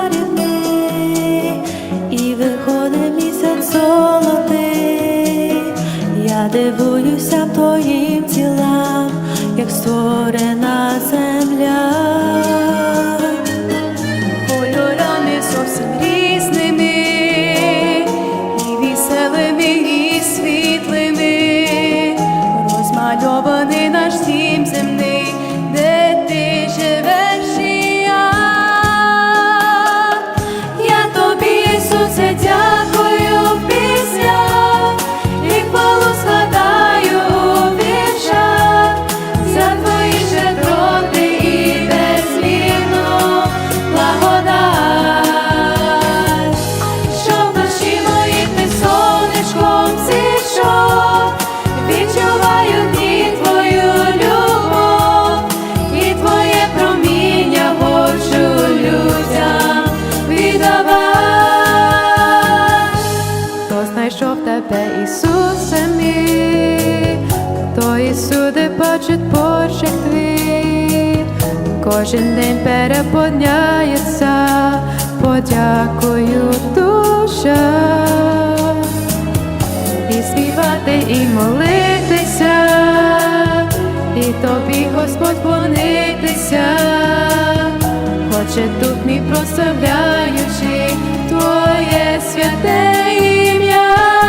хмарі і виходить місяць золотий, я дивуюся твоїм тілам, як створена земля, кольорами зовсім різними, і веселими, і світлими, розмальований наш сім. це дякую. знайшов тебе, Ісусе мій, то і бачить почек твій, кожен день переподняється подякую душа, і співати, і молити. тут не прославляючи твоє святе ім'я.